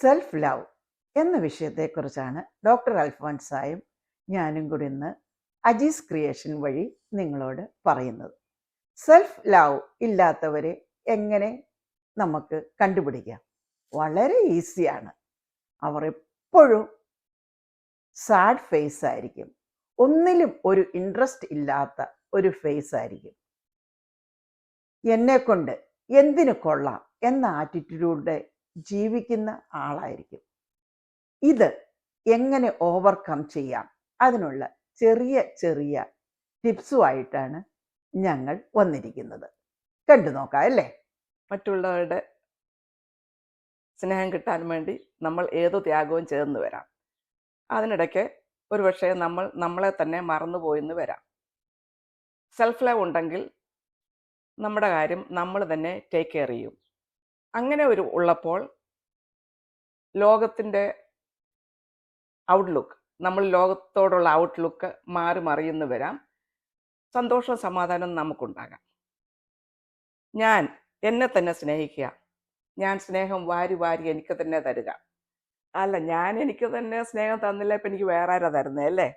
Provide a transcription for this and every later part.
Self love എന്ന വിഷയത്തെക്കുറിച്ചാണ് doctor അൽഫോൻസായും ഞാനും കൂടി ഇന്ന് അജീസ് ക്രിയേഷൻ വഴി നിങ്ങളോട് പറയുന്നത്. സെൽഫ് ലവ് ഇല്ലാത്തവരെ എങ്ങനെ നമുക്ക് കണ്ടുപിടിക്കാം? വളരെ ഈസിയാണ് അവർ എപ്പോഴും സാഡ് ഫേസ് ആയിരിക്കും. ഒന്നിലും ഒരു ഇൻട്രസ്റ്റ് ഇല്ലാത്ത ഒരു ഫേസ് ആയിരിക്കും. എന്നെ കൊണ്ട് എന്തിനു കൊള്ളാം? എന്ന ആറ്റിറ്റ്യൂഡിലൂടെ ജീവിക്കുന്ന ആളായിരിക്കും. ഇത് എങ്ങനെ ഓവർകം ചെയ്യാം? അതിനുള്ള ചെറിയ ചെറിയ ടിപ്സുമായിട്ടാണ് ഞങ്ങൾ വന്നിരിക്കുന്നത്. കണ്ടു നോക്കാം അല്ലേ? മറ്റുള്ളവരുടെ സ്നേഹം കിട്ടാൻ വേണ്ടി നമ്മൾ ഏതു ത്യാഗവും ചേർന്ന് വരാം. അതിനിടയ്ക്ക് ഒരുപക്ഷെ നമ്മൾ നമ്മളെ തന്നെ മറന്നുപോയെന്ന് വരാം. സെൽഫ് ലവ് ഉണ്ടെങ്കിൽ നമ്മുടെ കാര്യം നമ്മൾ തന്നെ ടേക്ക് കെയർ ചെയ്യും. അങ്ങനെ ഒരു ഉള്ളപ്പോൾ ലോകത്തിന്റെ ഔട്ട്ലുക്ക് നമ്മൾ ലോകത്തോടുള്ള ഔട്ട്ലുക്ക് മാറി മറിയുന്നു വരാം. സന്തോഷവും സമാധാനവും നമുക്കുണ്ടാകാം. ഞാൻ എന്നെ തന്നെ സ്നേഹിക്കുക. ഞാൻ സ്നേഹം വാരി വാരി എനിക്ക് തന്നെ തരുക. അല്ല ഞാൻ എനിക്ക് തന്നെ സ്നേഹം തന്നില്ല ഇപ്പം എനിക്ക് വേറെ ആരാ തരുന്നത് അല്ലേ?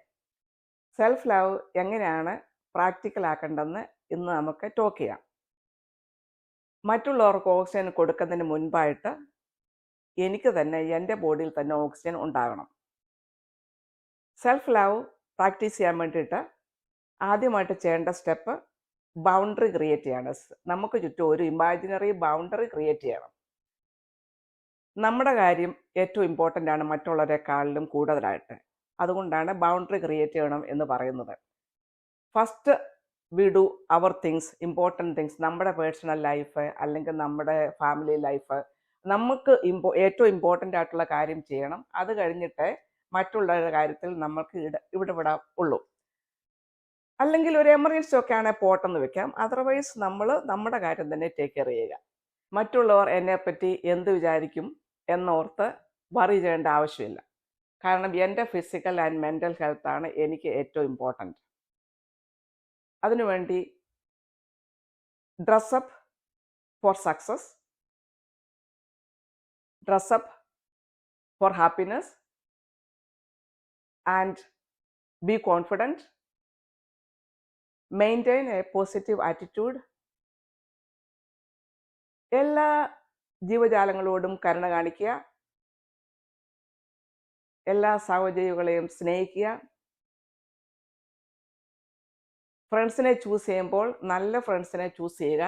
സെൽഫ് ലവ് എങ്ങനെയാണ് പ്രാക്ടിക്കൽ ആക്കേണ്ടതെന്ന് ഇന്ന് നമുക്ക് ടോക്ക് ചെയ്യാം. മറ്റുള്ളവർക്ക് ഓക്സിജൻ കൊടുക്കുന്നതിന് മുൻപായിട്ട് എനിക്ക് തന്നെ എന്റെ ബോഡിയിൽ തന്നെ ഓക്സിജൻ ഉണ്ടാകണം. സെൽഫ് ലവ് പ്രാക്ടീസ് ചെയ്യാൻ വേണ്ടിയിട്ട് ആദ്യമായിട്ട് ചെയ്യേണ്ട സ്റ്റെപ്പ് ബൗണ്ടറി ക്രിയേറ്റ് ചെയ്യണം. നമുക്ക് ചുറ്റും ഒരു ഇമാജിനറി ബൗണ്ടറി ക്രിയേറ്റ് ചെയ്യണം. നമ്മുടെ കാര്യം ഏറ്റവും ഇമ്പോർട്ടന്റ് ആണ് മറ്റുള്ളവരെക്കാളിലും കൂടുതലായിട്ട്. അതുകൊണ്ടാണ് ബൗണ്ടറി ക്രിയേറ്റ് ചെയ്യണം എന്ന് പറയുന്നത്. First we do our things important things നമ്മുടെ പേഴ്സണൽ ലൈഫ് അല്ലെങ്കിൽ നമ്മുടെ ഫാമിലി ലൈഫ് നമുക്ക് ഇമ്പോ ഏറ്റവും ഇമ്പോർട്ടന്റ് ആയിട്ടുള്ള കാര്യം ചെയ്യണം. അത് കഴിഞ്ഞിട്ട് മറ്റുള്ളവരുടെ കാര്യത്തിൽ നമ്മൾക്ക് ഇട ഇവിടെ ഇടപെടാൻ ഉള്ളൂ. അല്ലെങ്കിൽ ഒരു എമർജൻസി ഒക്കെ ആണെങ്കിൽ പോട്ടെന്ന് വെക്കാം. അതർവൈസ് നമ്മൾ നമ്മുടെ കാര്യം തന്നെ ടേക്ക് കെയർ ചെയ്യുക. മറ്റുള്ളവർ എന്നെപ്പറ്റി എന്ത് വിചാരിക്കും എന്നോർത്ത് വറി ചെയ്യേണ്ട ആവശ്യമില്ല. കാരണം എന്റെ ഫിസിക്കൽ ആൻഡ് മെന്റൽ ഹെൽത്താണ് എനിക്ക് ഏറ്റവും ഇമ്പോർട്ടന്റ് അതിനുവേണ്ടി dress up for success dress up for happiness and be confident maintain a positive attitude എല്ലാ ജീവജാലങ്ങളോടും കരുണ കാണിക്കുക. എല്ലാ സഹോദരികളെയും സ്നേഹിക്കുക. ഫ്രണ്ട്സിനെ ചൂസ് ചെയ്യുമ്പോൾ നല്ല ഫ്രണ്ട്സിനെ ചൂസ് ചെയ്യുക.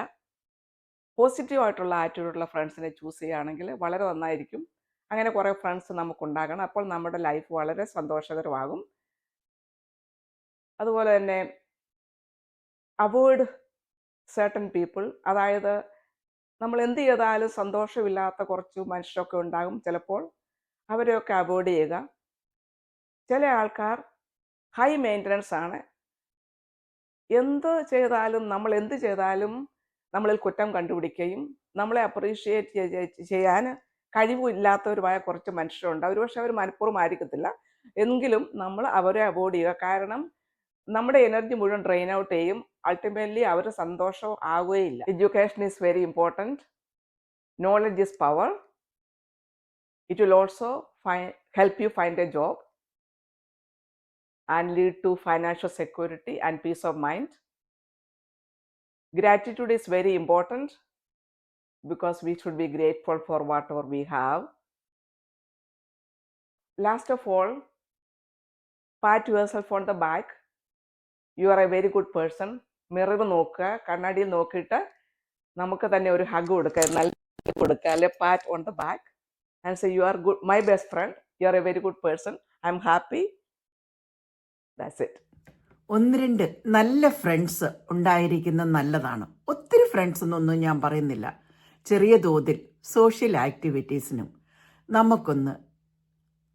പോസിറ്റീവായിട്ടുള്ള ആറ്റിറ്റ്യൂഡുള്ള ഫ്രണ്ട്സിനെ ചൂസ് ചെയ്യുകയാണെങ്കിൽ വളരെ നന്നായിരിക്കും. അങ്ങനെ കുറേ ഫ്രണ്ട്സ് നമുക്കുണ്ടാകണം. അപ്പോൾ നമ്മുടെ ലൈഫ് വളരെ സന്തോഷകരമാകും. അതുപോലെ തന്നെ അവോയ്ഡ് സർട്ടൻ പീപ്പിൾ അതായത് നമ്മൾ എന്ത് ചെയ്താലും സന്തോഷമില്ലാത്ത കുറച്ച് മനുഷ്യരൊക്കെ ഉണ്ടാകും ചിലപ്പോൾ. അവരെയൊക്കെ അവോയ്ഡ് ചെയ്യുക. ചില ആൾക്കാർ ഹൈ മെയിന്റനൻസ് ആണ്. എന്ത് ചെയ്താലും നമ്മൾ എന്ത് ചെയ്താലും നമ്മളിൽ കുറ്റം കണ്ടുപിടിക്കുകയും നമ്മളെ അപ്രീഷിയേറ്റ് ചെയ്യാൻ കഴിവില്ലാത്തവരുമായ കുറച്ച് മനുഷ്യരുണ്ട്. അവർ പക്ഷെ അവർ മനഃപൂർവം ആയിരിക്കത്തില്ല. എങ്കിലും നമ്മൾ അവരെ അവോയ്ഡ് ചെയ്യുക. കാരണം നമ്മുടെ എനർജി മുഴുവൻ ഡ്രെയിൻ ഔട്ട് ചെയ്യും. അൾട്ടിമേറ്റ്ലി അവർ സന്തോഷം ആവുകയില്ല. Education is very important knowledge is power it will also phi help you find a job and lead to financial security and peace of mind gratitude is very important because we should be grateful for whatever we have. Last of all, pat yourself on the back. You are a very good person mirror നോക്കുക കണ്ണാടിയിൽ നോക്കിയിട്ട് നമുക്ക് തന്നെ ഒരു hug കൊടുക്കുക നല്ല കൊടുക്കുക അല്ലെ pat on the back and say you are good my best friend you are a very good person I that's it ഒന്ന് രണ്ട് നല്ല ഫ്രണ്ട്സ് ഉണ്ടായിരിക്കുന്നത് നല്ലതാണ്. ഒത്തിരി ഫ്രണ്ട്സ് എന്നൊന്നും ഞാൻ പറയുന്നില്ല. ചെറിയ തോതിൽ സോഷ്യൽ ആക്ടിവിറ്റീസിനും നമുക്കൊന്ന്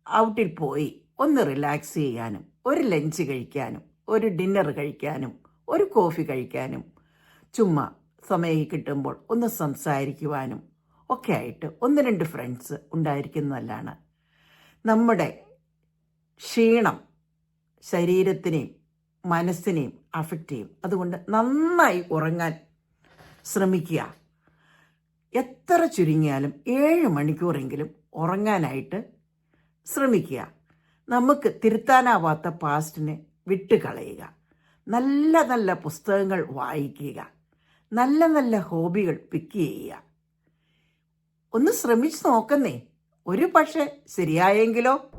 ഔട്ടിൽ പോയി ഒന്ന് റിലാക്സ് ചെയ്യാനും ഒരു ലഞ്ച് കഴിക്കാനും ഒരു ഡിന്നർ കഴിക്കാനും ഒരു കോഫി കഴിക്കാനും ചുമ്മാ സമയം കിട്ടുമ്പോൾ ഒന്ന് സംസാരിക്കുവാനും ഒക്കെ ആയിട്ട് ഒന്ന് രണ്ട് ഫ്രണ്ട്സ് ഉണ്ടായിരിക്കുന്നതല്ലാണ് നമ്മുടെ ക്ഷീണം ശരീരത്തിനെയും മനസ്സിനെയും അഫക്റ്റ് ചെയ്യും. അതുകൊണ്ട് നന്നായി ഉറങ്ങാൻ ശ്രമിക്കുക. എത്ര ചുരുങ്ങിയാലും ഏഴ് മണിക്കൂറെങ്കിലും ഉറങ്ങാനായിട്ട് ശ്രമിക്കുക. നമുക്ക് തിരുത്താനാവാത്ത പാസ്റ്റിനെ വിട്ടുകളയുക. നല്ല നല്ല പുസ്തകങ്ങൾ വായിക്കുക. നല്ല നല്ല ഹോബികൾ പിക്ക് ചെയ്യുക. ഒന്ന് ശ്രമിച്ചു നോക്കുന്നേ. ഒരു പക്ഷെ ശരിയായെങ്കിലോ?